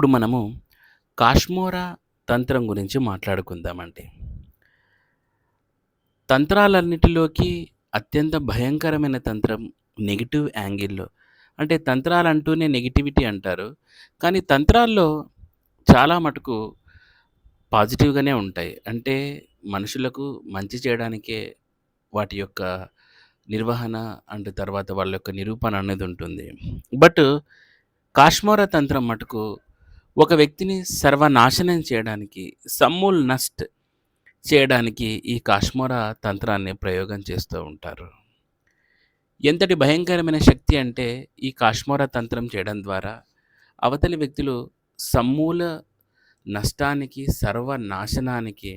ఇప్పుడు మనము కాష్మోరా తంత్రం గురించి మాట్లాడుకుందామండి. తంత్రాలన్నిటిలోకి అత్యంత భయంకరమైన తంత్రం నెగిటివ్ యాంగిల్‌లో. అంటే తంత్రాలు అంటూనే నెగిటివిటీ అంటారు. కానీ తంత్రాల్లో చాలా మటుకు పాజిటివ్‌గానే ఉంటాయి. అంటే మనుషులకు మంచి చేయడానికే వాటి యొక్క నిర్వహణ అండ్ తర్వాత వాళ్ళ యొక్క నిరూపణ అనేది ఉంటుంది. బట్ కాష్మోరా తంత్రం మటుకు ఒక వ్యక్తిని సర్వనాశనం చేయడానికి, సమూల్ నష్ట్ చేయడానికి ఈ కాష్మోరా తంత్రాన్ని ప్రయోగం చేస్తూ ఉంటారు. ఎంతటి భయంకరమైన శక్తి అంటే ఈ కాష్మోరా తంత్రం చేయడం ద్వారా అవతలి వ్యక్తులు సమూల నష్టానికి, సర్వనాశనానికి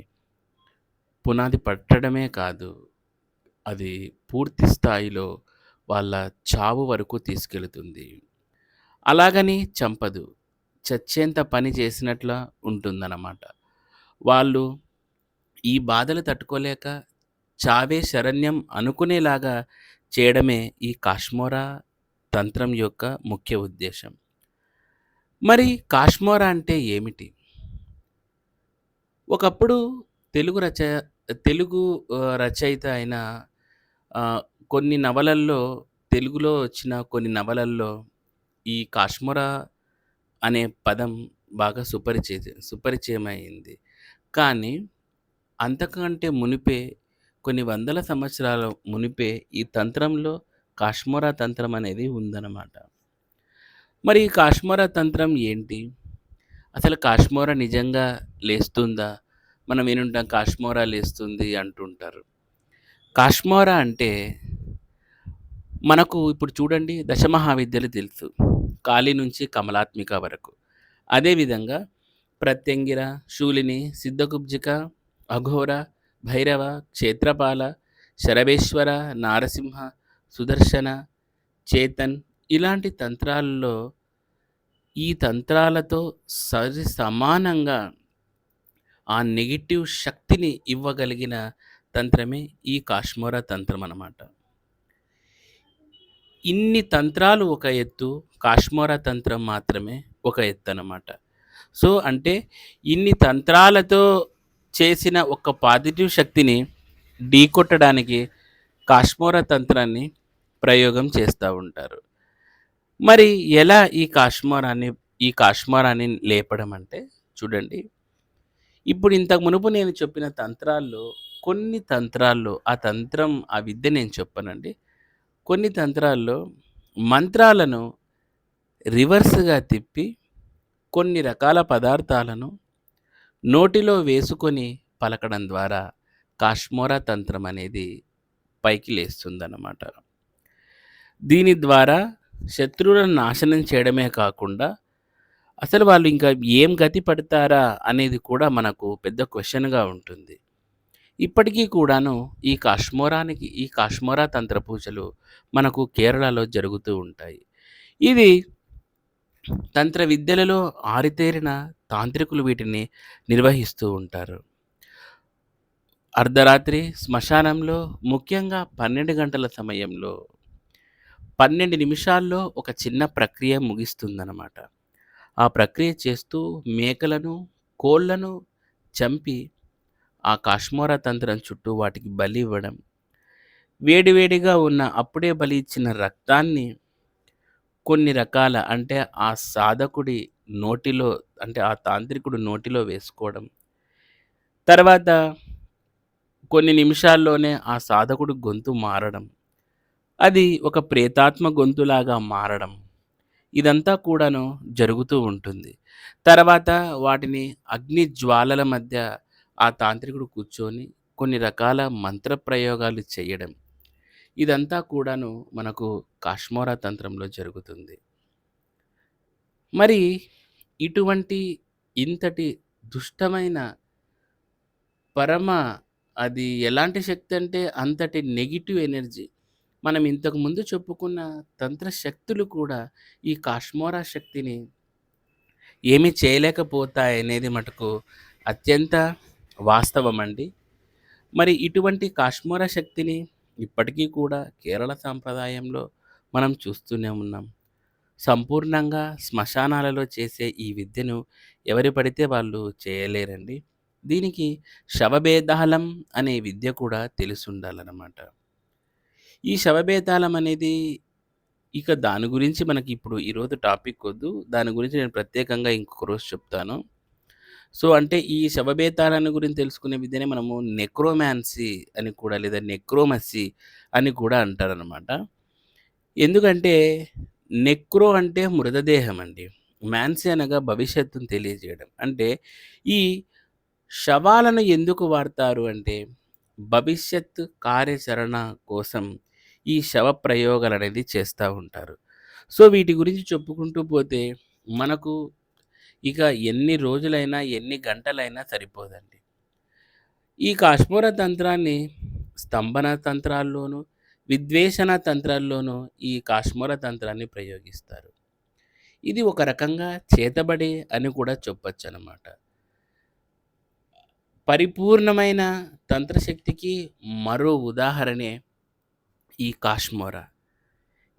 పునాది పట్టడమే కాదు, అది పూర్తి స్థాయిలో వాళ్ళ చావు వరకు తీసుకెళుతుంది. అలాగని చంపదు. చచ్చేంత పని చేసినట్ల ఉంటుందన్నమాట. వాళ్ళు ఈ బాధలు తట్టుకోలేక చావే శరణ్యం అనుకునేలాగా చేయడమే ఈ కాష్మోరా తంత్రం యొక్క ముఖ్య ఉద్దేశం మరి కాష్మోరా అంటే ఏమిటి? ఒకప్పుడు తెలుగు రచ తెలుగు రచయిత అయిన కొన్ని నవలల్లో తెలుగులో వచ్చిన కొన్ని నవలల్లో ఈ కాష్మోరా అనే పదం బాగా సుపరిచిత సుపరిచయమైంది. కానీ అంతకంటే మునుపే కొన్ని వందల సంవత్సరాల మునుపే ఈ తంత్రంలో కాష్మోరా తంత్రం అనేది ఉందన్నమాట. మరి ఈ కాష్మోరా తంత్రం ఏంటి? అసలు కాష్మోరా నిజంగా లేస్తుందా? మనం వినుంటాం కాశ్మోరా లేస్తుంది అంటుంటారు. కాష్మోరా అంటే మనకు ఇప్పుడు చూడండి దశమహావిద్యలు తెలుసు. కాళి నుంచి కమలాత్మిక వరకు. అదేవిధంగా ప్రత్యంగిర, శూలిని, సిద్ధగుబ్జిక, అఘోర, భైరవ, క్షేత్రపాల, శరవేశ్వర నారసింహ, సుదర్శన, చేతన్ ఇలాంటి తంత్రాల్లో ఈ తంత్రాలతో సరి సమానంగా ఆ నెగిటివ్ శక్తిని ఇవ్వగలిగిన తంత్రమే ఈ కాష్మోరా తంత్రం అన్నమాట. ఇన్ని తంత్రాలు ఒక ఎత్తు, కాశ్మోర తంత్రం మాత్రమే ఒక ఎత్తు అనమాట సో, అంటే ఇన్ని తంత్రాలతో చేసిన ఒక పాజిటివ్ శక్తిని ఢీకొట్టడానికి కాష్మోరా తంత్రాన్ని ప్రయోగం చేస్తూ ఉంటారు. మరి ఎలా ఈ కాష్మోరాన్ని ఈ కాష్మోరాన్ని లేపడం అంటే చూడండి. ఇప్పుడు ఇంతకు మునుపు నేను చెప్పిన తంత్రాల్లో కొన్ని తంత్రాల్లో ఆ తంత్రం ఆ విద్య నేను చెప్పనండి. కొన్ని తంత్రాల్లో మంత్రాలను రివర్స్‌గా తిప్పి కొన్ని రకాల పదార్థాలను నోటిలో వేసుకొని పలకడం ద్వారా కాష్మోరా తంత్రం అనేది పైకి లేస్తుందన్నమాట. దీని ద్వారా శత్రువులను నాశనం చేయడమే కాకుండా అసలు వాళ్ళు ఇంకా ఏం గతి పడతారా అనేది కూడా మనకు పెద్ద క్వశ్చన్గా ఉంటుంది. ఇప్పటికీ కూడాను ఈ కాష్మోరానికి ఈ కాష్మోరా తంత్ర పూజలు మనకు కేరళలో జరుగుతూ ఉంటాయి. ఇది తంత్ర విద్యలలో ఆరితేరిన తాంత్రికులు వీటిని నిర్వహిస్తూ ఉంటారు. అర్ధరాత్రి శ్మశానంలో ముఖ్యంగా 12 గంటల సమయంలో 12 నిమిషాల్లో ఒక చిన్న ప్రక్రియ ముగిస్తుందన్నమాట. ఆ ప్రక్రియ చేస్తూ మేకలను, కోళ్ళను చంపి ఆ కాష్మోరా తంత్రం చుట్టూ వాటికి బలి ఇవ్వడం. వేడివేడిగా ఉన్న అప్పుడే బలి ఇచ్చిన రక్తాన్ని కొన్ని రకాల అంటే ఆ సాధకుడి నోటిలో అంటే ఆ తాంత్రికుడు నోటిలో వేసుకోవడం. తర్వాత కొన్ని నిమిషాల్లోనే ఆ సాధకుడు గొంతు మారడం. అది ఒక ప్రేతాత్మ గొంతులాగా మారడం. ఇదంతా కూడాను జరుగుతూ ఉంటుంది. తర్వాత వాటిని అగ్ని జ్వాలల మధ్య ఆ తాంత్రికుడు కూర్చొని కొన్ని రకాల మంత్ర ప్రయోగాలు చేయడం. ఇదంతా కూడాను మనకు కాష్మోరా తంత్రంలో జరుగుతుంది. మరి ఇటువంటి ఇంతటి దుష్టమైన పరమ అది ఎలాంటి శక్తి అంటే అంతటి నెగిటివ్ ఎనర్జీ. మనం ఇంతకు ముందు చెప్పుకున్న తంత్ర శక్తులు కూడా ఈ కాష్మోరా శక్తిని ఏమీ చేయలేకపోతాయనేది మటుకు అత్యంత వాస్తవం అండి మరి ఇటువంటి కాశ్మీర శక్తిని ఇప్పటికీ కూడా కేరళ సాంప్రదాయంలో మనం చూస్తూనే ఉన్నాం. సంపూర్ణంగా శ్మశానాలలో చేసే ఈ విద్యను ఎవరు పడితే వాళ్ళు చేయలేరండి. దీనికి శవభేదాలం అనే విద్య కూడా తెలుసుండాలన్నమాట ఈ శవభేదాలం అనేది ఇక దాని గురించి మనకి ఇప్పుడు ఈరోజు టాపిక్ వద్దు. దాని గురించి నేను ప్రత్యేకంగా ఇంకొక రోజు చెప్తాను. సో, అంటే ఈ శవబేతాళాన్ని గురించి తెలుసుకునే విద్యనే మనము నెక్రోమాన్సీ అని కూడా లేదా నెక్రోమసీ అని కూడా అంటారనమాట. ఎందుకంటే నెక్రో అంటే మృతదేహం అండి. మాన్సీ అనగా భవిష్యత్తును తెలియజేయడం. అంటే ఈ శవాలను ఎందుకు వాడతారు అంటే భవిష్యత్ కార్యాచరణ కోసం ఈ శవ ప్రయోగాలనేది చేస్తూ ఉంటారు. సో, వీటి గురించి చెప్పుకుంటూ పోతే మనకు ఇక ఎన్ని రోజులైనా, ఎన్ని గంటలైనా సరిపోదండి. ఈ కాశ్మోర తంత్రాన్ని స్తంభన తంత్రాల్లోనూ, విద్వేషణ తంత్రాల్లోనూ ఈ కాశ్మోర తంత్రాన్ని ప్రయోగిస్తారు. ఇది ఒక రకంగా చేతబడి అని కూడా చెప్పొచ్చనమాట. పరిపూర్ణమైన తంత్రశక్తికి మరో ఉదాహరణే ఈ కాశ్మోర.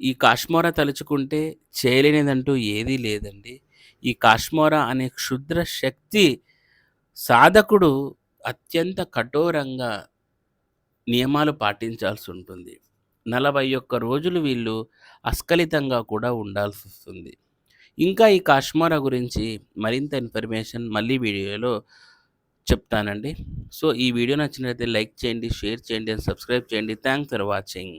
ఈ కాశ్మోర తలుచుకుంటే చేయలేనిదంటూ ఏదీ లేదండి. ఈ కాశ్మోరా అనే క్షుద్ర శక్తి సాధకుడు అత్యంత కఠోరంగా నియమాలు పాటించాల్సి ఉంటుంది నలభై ఒక్క రోజులు వీళ్ళు అస్ఖలితంగా కూడా ఉండాల్సి వస్తుంది ఇంకా ఈ కాశ్మోరా గురించి మరింత ఇన్ఫర్మేషన్ మళ్ళీ వీడియోలో చెప్తానండి. సో, ఈ వీడియో నచ్చినట్లయితే లైక్ చేయండి, షేర్ చేయండి అండ్ సబ్స్క్రైబ్ చేయండి. Thanks for watching.